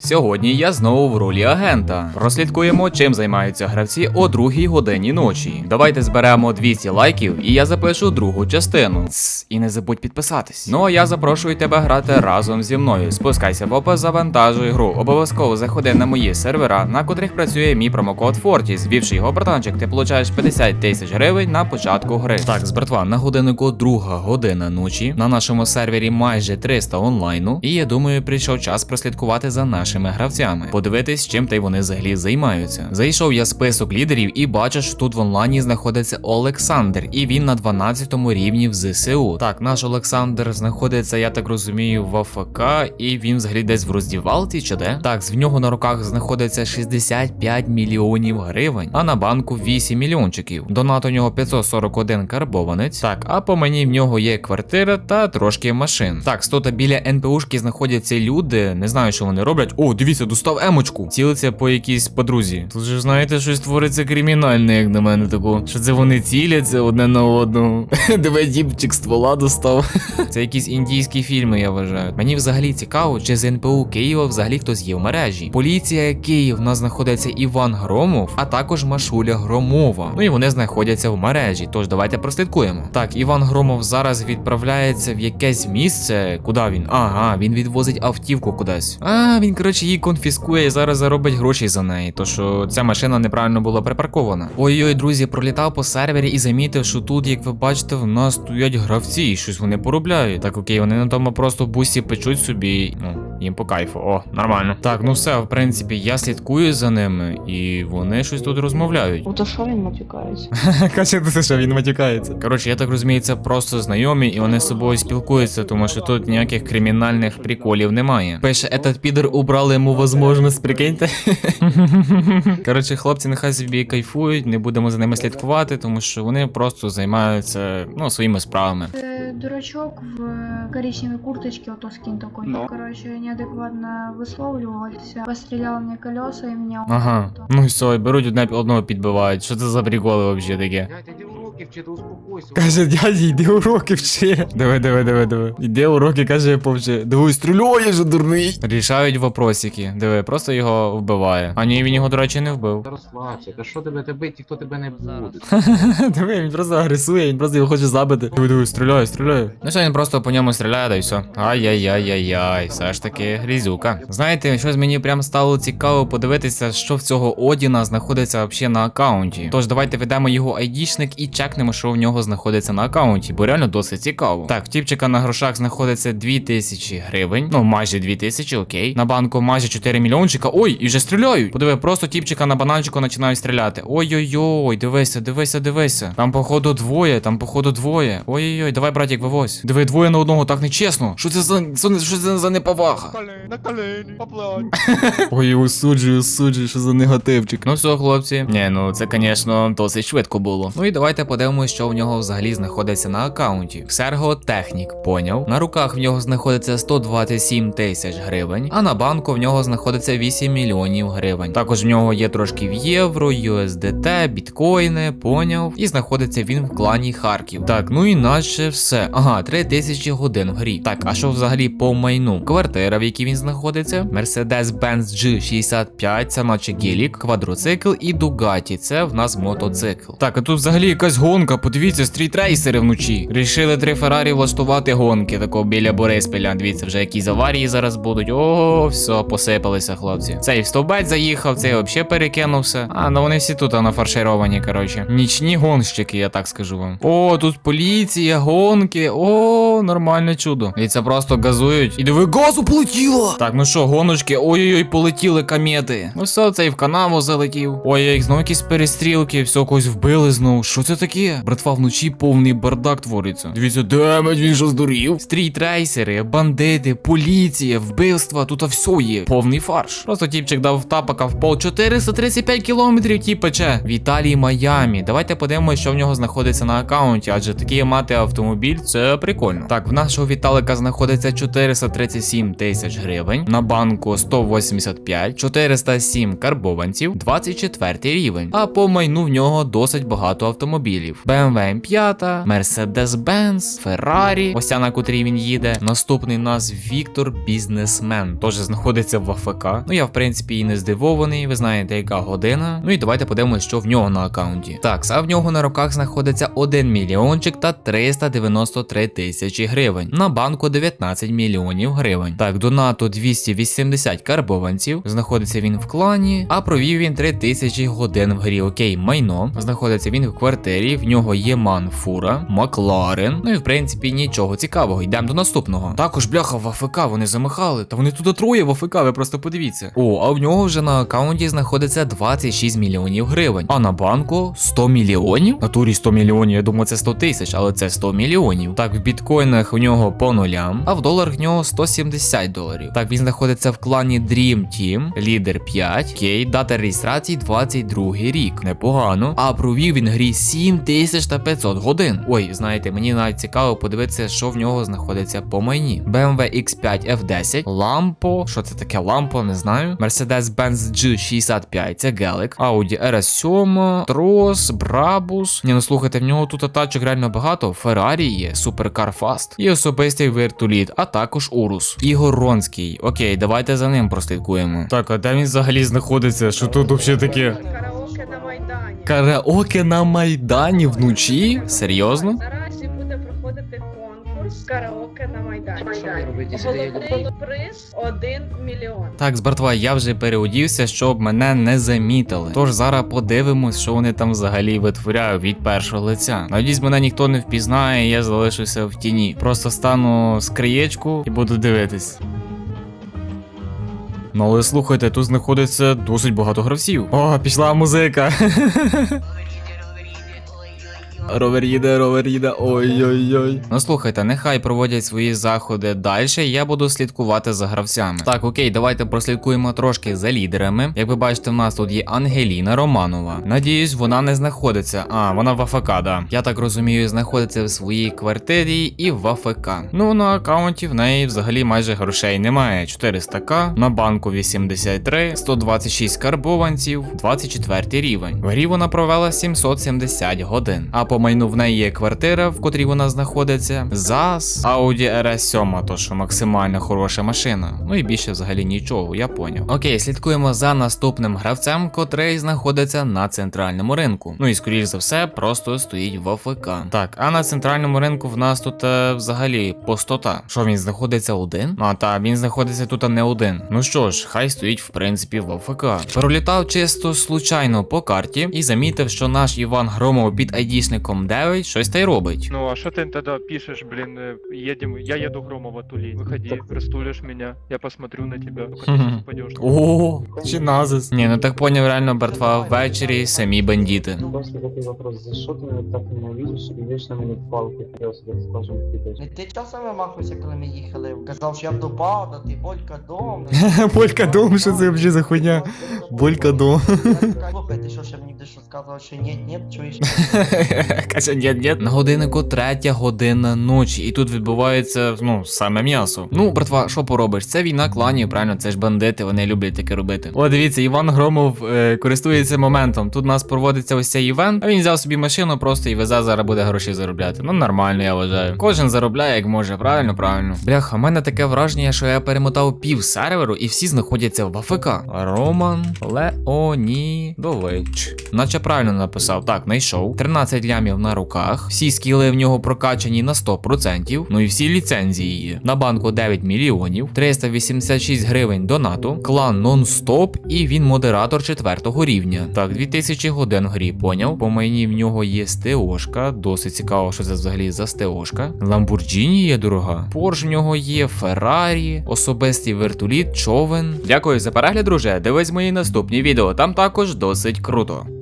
Сьогодні я знову в ролі агента. Прослідкуємо, чим займаються гравці о другій годині ночі. Давайте зберемо 200 лайків, і я запишу другу частину. Тс, і не забудь підписатись. Ну а я запрошую тебе грати разом зі мною. Спускайся в опис, завантажуй гру. Обов'язково заходи на мої сервера, на котрих працює мій промокод Fortis. Ввівши його братанчик, ти получаєш 50 тисяч гривень на початку гри. Так, з братва, на годиннику друга година ночі. На нашому сервері майже 300 онлайну. І я думаю, прийшов час прослідкувати за нашими гравцями, подивитись, чим та й вони взагалі займаються. Зайшов я список лідерів і бачу, що тут в онлайні знаходиться Олександр, і він на 12 рівні в ЗСУ. Так, наш Олександр знаходиться, я так розумію, в АФК, і він взагалі десь в роздівалці чи де? Так, в нього на руках знаходиться 65 мільйонів гривень, а на банку 8 мільйончиків. Донат у нього 541 карбованець. Так, а по мені в нього є квартира та трошки машин. Так, стота біля НПУшки знаходяться люди, не знаю, що вони роблять. О, дивіться, достав емочку. Цілиться по якійсь подрузі. Тут же знаєте, щось твориться кримінальне, як на мене таку. Що це вони ціляться одне на одного. Диви, діпчик ствола достав. Це якісь індійські фільми, я вважаю. Мені взагалі цікаво, чи з НПУ Києва взагалі хтось є в мережі. Поліція Київ в нас знаходиться Іван Громов, а також Машуля Громова. Ну і вони знаходяться в мережі. Тож давайте прослідкуємо. Так, Іван Громов зараз відправляється в якесь місце. Куди він? Ага, він відвозить автівку кудись. А, він, коротше, її конфіскує і зараз заробить гроші за неї. То що ця машина неправильно була припаркована. Ой-ой, друзі, пролітав по сервері і замітив, що тут, як ви бачите, в нас стоять гравці, і щось вони поробляють. Так, окей, вони на тому просто бусі печуть собі. Ну, їм по кайфу. О, нормально. Так, ну все, в принципі, я слідкую за ними, і вони щось тут розмовляють. Ну то що він матюкається? Каже, ти що він матюкається. Коротше, я так розумію, це просто знайомі, і вони з собою спілкуються, тому що тут ніяких кримінальних приколів немає. Пише, этот підер убрали йому возможність, прикиньте. Коротше, хлопці нехай собі кайфують, не будемо за ними слідкувати, тому що вони просто займаються ну, своїми справами. Э, Дурачок в э, коричневой курточке, вот то скин такой. Ну. Короче, неадекватно высlovливался. Пострелял мне колеса и меня Ага. убил. Ну і все, і беруть одне одного підбивають. Що це за приколи взагалі таке? Уроки вчити, успокойся. Каже, дядя, йди уроки вчи. Диви, диви, диви, диви. Іди уроки, каже, повчи. Диви, стріляє же, дурний. Рішають вопросики. Диви, просто його вбиває. А ні, він його, до речі, не вбив. Та розслабся, та що тебе тебе ніхто тебе не буде. Диви, він просто агресує, він просто його хоче забити. Диви, диви, стріляє, стріляє. Ну що, він просто по ньому стріляє, да і все. Ай-яй-яй-яй-яй, все ж таки грізюка. Знаєте, щось мені прям стало цікаво подивитися, що в цього Одіна знаходиться взагалі на аккаунті. Тож давайте ведемо його айдішник і чекнемо, що в нього знаходиться на аккаунті, бо реально досить цікаво. Так, в тіпчика на грошах знаходиться 2000 гривень, ну майже 2000, окей. На банку майже 4 мільйончика. Ой, і вже стріляють. Подиви, просто тіпчика на бананчику починають стріляти. Ой-ой-ой, дивися, дивися, дивися. Там, походу, двоє, там, походу, двоє. Ой-ой-ой, давай, братик, вивозь. Диви, двоє на одного, так нечесно. Що це за що, що це за неповага? На колені, поплань. Ой, осуджую, осуджую, що за негативчик. Ну все, хлопці. Ні, ну це, звісно, досить швидко було. Ну і давайте подивимося, що в нього взагалі знаходиться на аккаунті. Серго Технік, поняв. На руках в нього знаходиться 127 тисяч гривень, а на банку в нього знаходиться 8 мільйонів гривень. Також в нього є трошки в євро, USDT, біткоїни, поняв. І знаходиться він в клані Харків. Так, ну і наче все. Ага, 3000 годин в грі. Так, а що взагалі по майну? Квартира, в якій він знаходиться, Mercedes-Benz G65, це наче гелік, квадроцикл і Дугаті. Це в нас мотоцикл. Так, а тут взагалі якась гонка. Подивіться, стрітрейсери вночі. Рішили три Феррарі влаштувати гонки такого біля Бориспіля. Дивіться, вже якісь аварії зараз будуть. О, все, посипалися, хлопці. Цей в стовбець заїхав, цей взагалі перекинувся. А, ну вони всі тут нафаршировані, коротше. Нічні гонщики, я так скажу вам. О, тут поліція, гонки. О, нормальне чудо. І це просто газують. І диви, газу полетіло! Так, ну що, гоночки, ой-ой-ой, полетіли комети. Ну все, цей в канаву залетів. Ой-ой, знову якісь перестрілки, все когось вбили знову. Що це таке? Братва, вночі повний бардак твориться. Дивіться, демедь, він що здурів. Стрітрейсери, бандити, поліція, вбивства, тут все є. Повний фарш. Просто тіпчик дав тапака в пол 435 кілометрів ті пече. В Італії Майамі. Давайте подивимося, що в нього знаходиться на аккаунті, адже такий мати автомобіль це прикольно. Так, в нашого Віталика знаходиться 437 тисяч гривень. На банку 185, 407 карбованців, 24 рівень. А по майну в нього досить багато автомобілів. Автомобілів: BMW M5, Mercedes-Benz, Ferrari, ось ця, на котрій він їде. Наступний у нас Віктор Бізнесмен, теж знаходиться в АФК. Ну я в принципі і не здивований. Ви знаєте, яка година. Ну і давайте подивимось, що в нього на аккаунті. Так, а в нього на руках знаходиться 1 мільйончик та 393 тисячі гривень. На банку 19 мільйонів гривень. Так, донату 280 карбованців. Знаходиться він в клані, а провів він 3000 годин в грі. Окей, майно. Знаходиться він в квартирі. В нього є ман фура, Макларен. Ну і в принципі нічого цікавого. Йдемо до наступного. Також бляха в АФК вони замахали. Та вони тут троє в АФК, ви просто подивіться. О, а в нього вже на аккаунті знаходиться 26 мільйонів гривень. А на банку 100 мільйонів? На турі 100 мільйонів, я думаю, це 100 тисяч, але це 100 мільйонів. Так, в біткоїнах у нього по нулям, а в доларах в нього 170 доларів. Так, він знаходиться в клані Dream Team, лідер 5, окей, дата реєстрації 22 рік. Непогано. А провів він в грі 7500 годин. Ой, знаєте, мені навіть цікаво подивитися, що в нього знаходиться по майні. BMW X5 F10, Lampo, що це таке Lampo, не знаю. Mercedes-Benz G65, це Гелик, Audi RS7, Трос, Brabus. Ні, ну слухайте, в нього тут тачок реально багато. Ferrari є, Supercar Fast і особистий вертоліт, а також Урус. Ігор Ронський. Окей, давайте за ним прослідкуємо. Так, а де він взагалі знаходиться? Що тут взагалі таке? Караоке на Майдані. Вночі? Серйозно? Наразі буде проходити конкурс караоке на Майдані. Головний приз 1 мільйон. Так, з братва, я вже переодівся, щоб мене не замітили. Тож зараз подивимось, що вони там взагалі витворяють від першого лиця. Надіюсь, мене ніхто не впізнає, я залишуся в тіні. Просто стану з краєчку і буду дивитись. Ну але слухайте, тут знаходиться досить багато гравців. О, пішла музика. Ровер їде, ровер їде, ой-ой-ой. Ну слухайте, нехай проводять свої заходи далі. Я буду слідкувати за гравцями. Так, окей, давайте прослідкуємо трошки за лідерами. Як ви бачите, в нас тут є Ангеліна Романова. Надіюсь, вона не знаходиться. А, вона в АФК, да. Я так розумію, знаходиться в своїй квартирі і в АФК. Ну, на аккаунті в неї взагалі майже грошей немає. 400к, на банку 83, 126 карбованців, 24 рівень. В грі вона провела 770 годин. А по майну в неї є квартира, в котрій вона знаходиться. ЗАЗ, Audi RS7, то що максимально хороша машина. Ну і більше взагалі нічого, я поняв. Окей, слідкуємо за наступним гравцем, котрий знаходиться на центральному ринку. Ну і скоріш за все, просто стоїть в АФК. Так, а на центральному ринку в нас тут е, взагалі пустота. Що він знаходиться один? А та він знаходиться тут не один. Ну що ж, хай стоїть в принципі в АФК. Пролітав чисто случайно по карті і замітив, що наш Іван Громов під айдішником 9 щось та й робить. Ну а что ты тогда пишешь, блин, э, едем, я еду Громова тулить. Выходи, растулишь меня, я посмотрю на тебя, только ты сейчас упадешь. О, чи назис. Ні, ну так поняв реально, братва, ввечері самі бандити. Просто такой вопрос, за что ты меня так ненавидишь и вечно мне палки вперед, так скажем, кидаешь? Не ти часом вимахуєшся, коли ми їхали? Казав, що я буду падати, Болько дом. Болько дом, що це взагалі за хуйня? Болько дом. Слухай, ти що ще мені ти що сказав, що ні, ні, чуєш? Каже, ні, ні. На годиннику третя година ночі, і тут відбувається ну саме м'ясо. Ну, братва, що поробиш? Це війна кланів, правильно, це ж бандити, вони люблять таке робити. О, дивіться, Іван Громов е, користується моментом. Тут у нас проводиться ось цей івент, а він взяв собі машину просто і везе зараз буде гроші заробляти. Ну нормально, я вважаю. Кожен заробляє як може, правильно, правильно. Бляха, в мене таке враження, що я перемотав пів серверу, і всі знаходяться в АФК. Роман Леонідович. Наче правильно написав. Так, знайшов. 13 лямів на руках. Всі скіли в нього прокачані на 100%. Ну і всі ліцензії є. На банку 9 мільйонів, 386 гривень донату, клан нон-стоп, і він модератор 4 рівня. Так, 2000 годин грі, поняв. По мені в нього є стеошка. Досить цікаво, що це взагалі за стеошка. Ламбурджіні є дорога. Порш в нього є, Феррарі, особистий вертоліт, човен. Дякую за перегляд, друже. Дивись мої наступні відео. Там також досить круто.